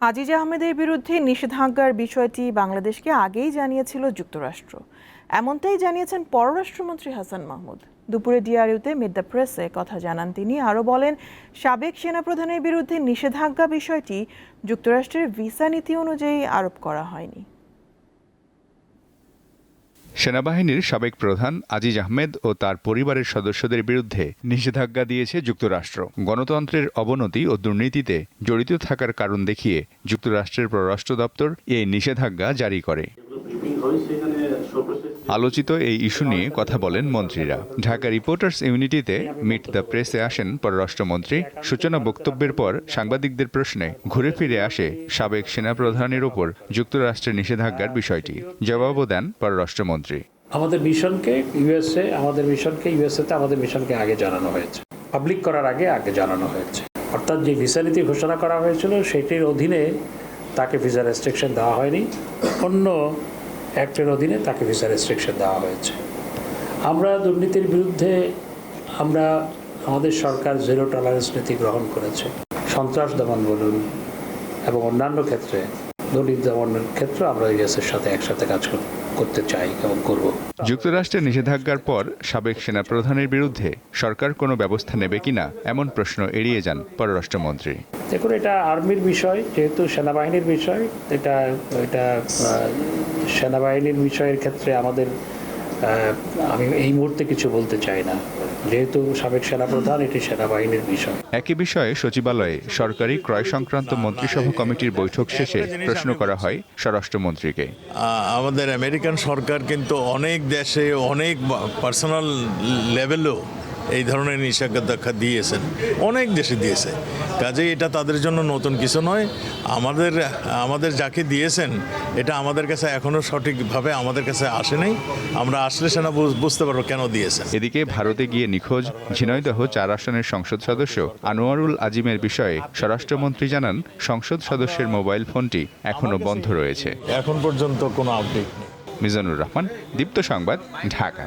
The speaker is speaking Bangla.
আজিজ আহমেদের বিরুদ্ধে নিষেধাজ্ঞার বিষয়টি বাংলাদেশকে আগেই জানিয়েছিল যুক্তরাষ্ট্র। এমনটাই জানিয়েছেন পররাষ্ট্রমন্ত্রী হাসান মাহমুদ। দুপুরে ডিআরইউতে মিড দ্য প্রেসে কথা জানান তিনি। আরও বলেন, সাবেক সেনাপ্রধানের বিরুদ্ধে নিষেধাজ্ঞা বিষয়টি যুক্তরাষ্ট্রের ভিসা নীতি অনুযায়ী আরোপ করা হয়নি। সেনাবাহিনীর সাবেক প্রধান আজিজ আহমেদ ও তার পরিবারের সদস্যদের বিরুদ্ধে নিষেধাজ্ঞা দিয়েছে যুক্তরাষ্ট্র। গণতন্ত্রের অবনতি ও দুর্নীতিতে জড়িত থাকার কারণ দেখিয়ে যুক্তরাষ্ট্রের পররাষ্ট্র দপ্তর এই নিষেধাজ্ঞা জারি করে। আলোচিত এই ইস্যু নিয়ে কথা বলেন মন্ত্রীরা। ঢাকা রিপোর্টার্স ইউনিটিতে মিট দ্য প্রেসে আসেন পররাষ্ট্রমন্ত্রী। সূচনা বক্তব্যের পর সাংবাদিকদের প্রশ্নে ঘুরে ফিরে আসে সাবেক সেনাপ্রধানের ওপর যুক্তরাষ্ট্রের নিষেধাজ্ঞার বিষয়টি। জবাবও দেন পররাষ্ট্রমন্ত্রী। আমাদের মিশনকে ইউএসএ, আমাদের মিশনকে ইউএসএতে, আমাদের মিশনকে আগে জানানো হয়েছে। পাবলিক করার আগে আগে জানানো হয়েছে। অর্থাৎ যে ভিসা নীতি ঘোষণা করা হয়েছিল, সেটির অধীনে তাকে ভিসা রেস্ট্রিকশন দেওয়া হয়নি। অন্য অ্যাক্টের অধীনে তাকে ভিসা রেস্ট্রিকশন দেওয়া হয়েছে। আমরা দুর্নীতির বিরুদ্ধে, আমরা আমাদের সরকার জিরো টলারেন্স নীতি গ্রহণ করেছে। সন্ত্রাস দমন বলুন এবং অন্যান্য ক্ষেত্রে দুর্নীতি দমনের ক্ষেত্রে আমরা ইউএসের সাথে একসাথে কাজ করতে চাই এবং করব। যুক্তরাষ্ট্রের নিষেধাজ্ঞার পর সাবেক সেনা প্রধানের বিরুদ্ধে সরকার কোনো ব্যবস্থা নেবে কিনা এমন প্রশ্ন এড়িয়ে যান পররাষ্ট্রমন্ত্রী। দেখুন এটা আর্মির বিষয় যেহেতু সেনাবাহিনীর বিষয় এটা এটা সেনাবাহিনীর বিষয়ের ক্ষেত্রে আমাদের আমি এই মুহূর্তে কিছু বলতে চাই না। যেহেতু সাবেক সেনাপ্রধান এটি সেনাবাহিনীর বিষয়। একই বিষয়ে সচিবালয়ে সরকারি ক্রয় সংক্রান্ত মন্ত্রিসভা কমিটির বৈঠক শেষে প্রশ্ন করা হয় স্বরাষ্ট্রমন্ত্রীকে। আমাদের আমেরিকান সরকার কিন্তু অনেক দেশে অনেক পার্সোনাল লেভেলেও এই ধরনের নিষেধাজ্ঞা দিয়েছেন। অনেক দেশে দিয়েছে। কাজে এটা তাদের জন্য নতুন কিছু নয়। আমাদের আমাদের যাকে দিয়েছেন এটা আমাদের কাছে এখনও সঠিকভাবে আমাদের কাছে আসে নাই। আমরা আসলে সেনা বুঝ- বুঝতে পারব কেন দিয়েছেন। এদিকে ভারতে গিয়ে নিখোঁজ ঝিনাইদহ চার আসনের সংসদ সদস্য আনোয়ারুল আজিমের বিষয়ে স্বরাষ্ট্রমন্ত্রী জানান সংসদ সদস্যের মোবাইল ফোনটি এখনও বন্ধ রয়েছে। এখন পর্যন্ত কোনো আপডেট নেই। মিজানুর রহমান দীপ্ত সংবাদ ঢাকা।